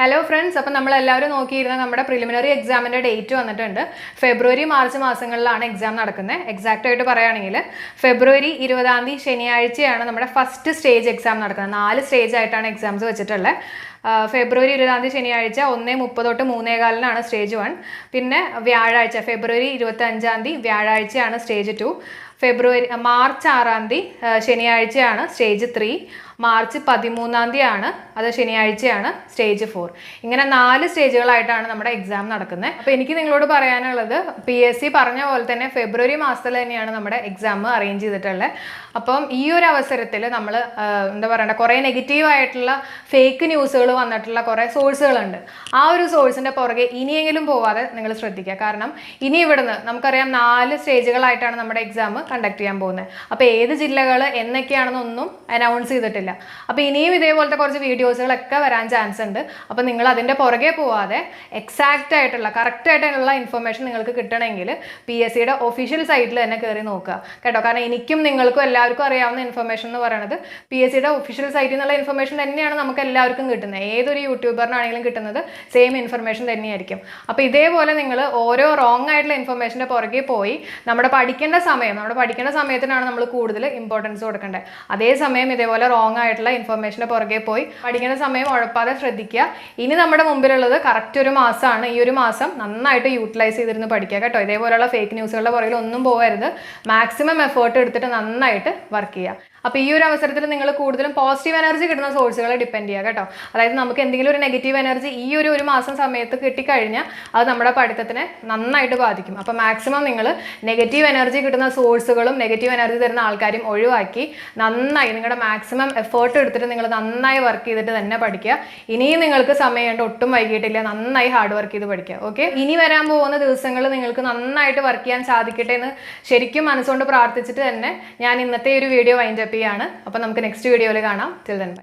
Hello friends അപ്പം നമ്മളെല്ലാവരും നോക്കിയിരുന്ന നമ്മുടെ പ്രിലിമിനറി എക്സാമിന്റെ ഡേറ്റ് വന്നിട്ടുണ്ട്. ഫെബ്രുവരി മാർച്ച് മാസങ്ങളിലാണ് എക്സാം നടക്കുന്നത്. എക്സാക്റ്റ് ആയിട്ട് പറയുകയാണെങ്കിൽ ഫെബ്രുവരി ഇരുപതാം തീയതി ശനിയാഴ്ചയാണ് നമ്മുടെ ഫസ്റ്റ് സ്റ്റേജ് എക്സാം നടക്കുന്നത്. നാല് സ്റ്റേജ് ആയിട്ടാണ് എക്സാംസ് വെച്ചിട്ടുള്ളത്. ഫെബ്രുവരി ഇരുപതാം തീയതി ശനിയാഴ്ച ഒന്ന് മുപ്പത് തൊട്ട് മൂന്നേകാലിനാണ് സ്റ്റേജ് വൺ പിന്നെ വ്യാഴാഴ്ച ഫെബ്രുവരി ഇരുപത്തി അഞ്ചാം തീയതി വ്യാഴാഴ്ചയാണ് സ്റ്റേജ് ടു ഫെബ്രുവരി മാർച്ച് ആറാം തീയതി ശനിയാഴ്ചയാണ് സ്റ്റേജ് ത്രീ മാർച്ച് പതിമൂന്നാം തീയതിയാണ് അത് ശനിയാഴ്ചയാണ് സ്റ്റേജ് ഫോർ ഇങ്ങനെ നാല് സ്റ്റേജുകളായിട്ടാണ് നമ്മുടെ എക്സാം നടക്കുന്നത്. അപ്പോൾ എനിക്ക് നിങ്ങളോട് പറയാനുള്ളത് പി എസ് സി പറഞ്ഞ പോലെ തന്നെ ഫെബ്രുവരി മാസത്തിൽ തന്നെയാണ് നമ്മുടെ എക്സാം അറേഞ്ച് ചെയ്തിട്ടുള്ളത്. അപ്പം ഈ ഒരു അവസരത്തിൽ നമ്മൾ എന്താ പറയണ്ട കുറേ നെഗറ്റീവ് ആയിട്ടുള്ള ഫേക്ക് ന്യൂസുകൾ വന്നിട്ടുള്ള കുറേ സോഴ്സുകളുണ്ട് ആ ഒരു സോഴ്സിന്റെ പുറകെ ഇനിയെങ്കിലും പോവാതെ നിങ്ങൾ ശ്രദ്ധിക്കുക. കാരണം ഇനി ഇവിടുന്ന് നമുക്കറിയാം നാല് സ്റ്റേജുകളായിട്ടാണ് നമ്മുടെ എക്സാം കണ്ടക്ട് ചെയ്യാൻ പോകുന്നത്. അപ്പോൾ ഏത് ജില്ലകൾ എന്നൊക്കെയാണെന്നൊന്നും അനൗൺസ് ചെയ്തിട്ടില്ല. അപ്പോൾ ഇനിയും ഇതേപോലത്തെ കുറച്ച് വീഡിയോസുകളൊക്കെ വരാൻ ചാൻസ് ഉണ്ട്. അപ്പോൾ നിങ്ങൾ അതിന്റെ പുറകെ പോവാതെ എക്സാക്റ്റ് ആയിട്ടുള്ള കറക്റ്റ് ആയിട്ടുള്ള ഇൻഫർമേഷൻ നിങ്ങൾക്ക് കിട്ടണമെങ്കിൽ പി എസ് സിയുടെ ഒഫീഷ്യൽ സൈറ്റിൽ തന്നെ കയറി നോക്കുക. കേട്ടോ? കാരണം എനിക്കും നിങ്ങൾക്കും എല്ലാവർക്കും അറിയാവുന്ന ഇൻഫർമേഷൻ എന്ന് പറയുന്നത് പി എസ് സിയുടെ ഒഫീഷ്യൽ സൈറ്റിൽ നിന്നുള്ള ഇൻഫർമേഷൻ തന്നെയാണ് നമുക്ക് എല്ലാവർക്കും കിട്ടുന്നത്. ഏതൊരു യൂട്യൂബറിനാണെങ്കിലും കിട്ടുന്നത് സെയിം ഇൻഫർമേഷൻ തന്നെയായിരിക്കും. അപ്പോൾ ഇതേപോലെ നിങ്ങൾ ഓരോ റോങ് ആയിട്ടുള്ള ഇൻഫർമേഷന്റെ പുറകെ പോയി നമ്മുടെ പഠിക്കേണ്ട സമയം നമ്മുടെ പഠിക്കേണ്ട സമയത്തിനാണ് നമ്മൾ കൂടുതൽ ഇമ്പോർട്ടൻസ് കൊടുക്കേണ്ടത്. അതേസമയം ഇതേപോലെ റോങ് ആയിട്ടുള്ള ഇൻഫർമേഷന്റെ പുറകെ പോയി പഠിക്കേണ്ട സമയം ഉഴപ്പാതെ ശ്രദ്ധിക്കുക. ഇനി നമ്മുടെ മുമ്പിലുള്ളത് കറക്റ്റ് ഒരു മാസമാണ്. ഈ ഒരു മാസം നന്നായിട്ട് യൂട്ടിലൈസ് ചെയ്തിരുന്ന് പഠിക്കുക കേട്ടോ. ഇതേപോലെയുള്ള ഫേക്ക് ന്യൂസുകളുടെ പുറകിൽ ഒന്നും പോകരുത്. മാക്സിമം എഫേർട്ട് എടുത്തിട്ട് നന്നായിട്ട് വർക്ക് ചെയ്യുക. അപ്പോൾ ഈ ഒരു അവസരത്തിൽ നിങ്ങൾ കൂടുതലും പോസിറ്റീവ് എനർജി കിട്ടുന്ന സോഴ്സുകളെ ഡിപ്പെൻഡ് ചെയ്യുക കേട്ടോ. അതായത് നമുക്ക് എന്തെങ്കിലും ഒരു നെഗറ്റീവ് എനർജി ഈ ഒരു ഒരു മാസം സമയത്ത് കിട്ടിക്കഴിഞ്ഞാൽ അത് നമ്മുടെ പഠിത്തത്തിനെ നന്നായിട്ട് ബാധിക്കും. അപ്പോൾ മാക്സിമം നിങ്ങൾ നെഗറ്റീവ് എനർജി കിട്ടുന്ന സോഴ്സുകളും നെഗറ്റീവ് എനർജി തരുന്ന ആൾക്കാരും ഒഴിവാക്കി നന്നായി നിങ്ങളുടെ മാക്സിമം എഫേർട്ട് എടുത്തിട്ട് നിങ്ങൾ നന്നായി വർക്ക് ചെയ്തിട്ട് തന്നെ പഠിക്കുക. ഇനിയും നിങ്ങൾക്ക് സമയമുണ്ട് ഒട്ടും വൈകിട്ടില്ല നന്നായി ഹാർഡ് വർക്ക് ചെയ്ത് പഠിക്കുക ഓക്കെ ഇനി വരാൻ പോകുന്ന ദിവസങ്ങൾ നിങ്ങൾക്ക് നന്നായിട്ട് വർക്ക് ചെയ്യാൻ സാധിക്കട്ടെ എന്ന് ശരിക്കും മനസ്സുകൊണ്ട് പ്രാർത്ഥിച്ചിട്ട് തന്നെ ഞാൻ ഇന്നത്തെ ഒരു വീഡിയോ വൈൻഡ് അപ്പം അപ്പോൾ നമുക്ക് നെക്സ്റ്റ് വീഡിയോയിൽ കാണാം. ടിൽ